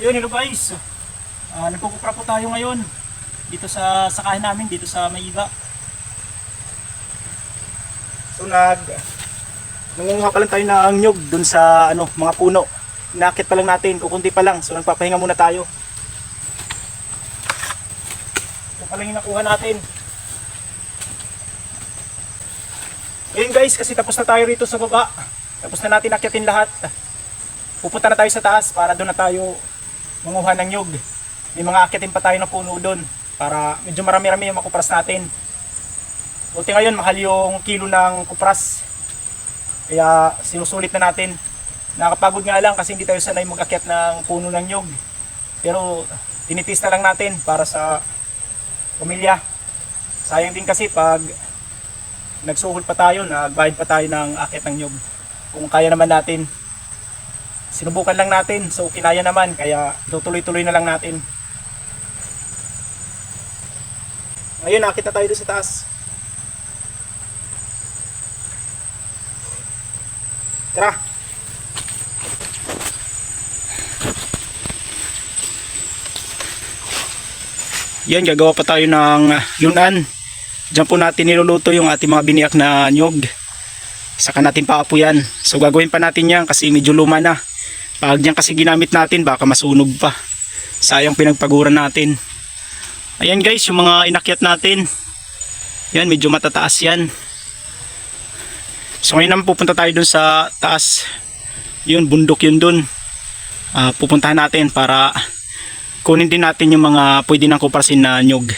Yun, hello guys. Uh, nagkukupra po tayo ngayon dito sa sakahin namin dito sa Maiba. So nag nangunguha pa lang tayo ng nyug dun sa ano mga puno. Inakit pa lang natin, kukunti pa lang. So nagpapahinga muna tayo. Ito pa lang nakuha natin. Ngayon guys, kasi tapos na tayo rito sa baba. Tapos na natin akyatin lahat. Pupunta na tayo sa taas para doon na tayo manguha ng nyug. May mga akyatin pa tayo na puno doon para medyo marami-rami yung makupras natin. Buti ngayon, mahal yung kilo ng kupras. Kaya sinusulit na natin. Nakapagod nga lang kasi hindi tayo sanay mag-akyat ng puno ng nyug. Pero tinitis na lang natin para sa pamilya. Sayang din kasi pag nagsuhol pa tayo, nagbayad pa tayo ng akyat ng nyug. Kung kaya naman natin, sinubukan lang natin. So kinaya naman, kaya tutuloy-tuloy na lang natin. Ngayon, nakita tayo doon sa taas. Tara! Yan, gagawa pa tayo ng lunan. Diyan po natin niluluto yung ating mga biniyak na nyog. Saka natin paapuyan. So gagawin pa natin yan kasi medyo luma na. Pag yan kasi ginamit natin, baka masunog pa. Sayang pinagpaguran natin. Ayan guys, yung mga inakyat natin. Yan, medyo matataas yan. So ngayon naman pupunta tayo dun sa taas. Yun, bundok yun dun. Ah, pupuntahan natin para kunin din natin yung mga pwede nang kuprasin na nyog.